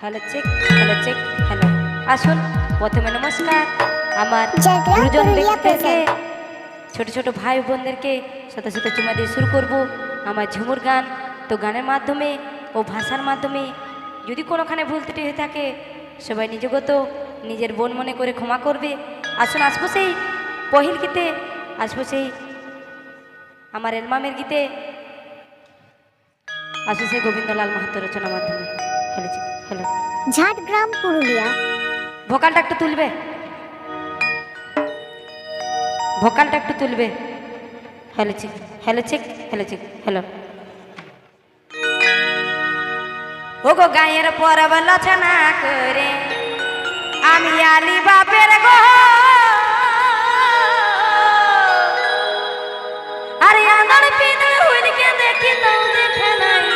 Hello check hello check hello. আসুন প্রথমে নমস্কার। আমার গুরুজনদেরকে পুরুলিয়া ছোট ছোট ভাই বোনদেরকে শত শত চুমা দিয়ে শুরু করব আমার ঝুমুর গান। তো গানের মাধ্যমে ও ভাষার মাধ্যমে যদি কোনোখানে ভুল ত্রুটি হয়ে থাকে সবাই নিজগত নিজের বোন মনে করে ক্ষমা করবে। আসুন আসব সেই পহিল গীতে আসব সেই আমার এলমামের গীতে। আসব সেই গোবিন্দলাল মাহাতো রচনা মাধ্যমে। Hello hello. ঝাড়গ্রাম পুরুলিয়া। ভোকালটা একটু তুলবে। ভোকালটা একটু তুলবে। Hello check hello check hello. Check hello ও গো গায়ের পরব লছনা করে আমি আলি বাপের গো। আরে আন্দর পিঁদর হুইলকে দেখি তো দেখে নাই?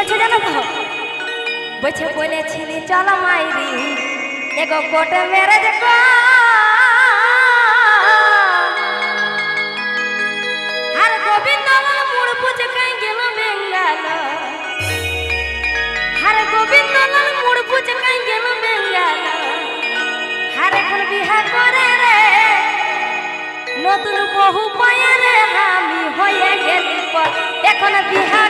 বলছে, জানো তো? বলছে, বলেছিলি, চলো মাইরি, এগো কোটে ম্যারেজ আর গোবিন্দ মুড় পুজো কাই আর গোবিন্দ মুড় পুজো কাই গেল আর এখন বিহা নতুন বহু পয়া রে, আমি হয়ে গেলি এখন বিহা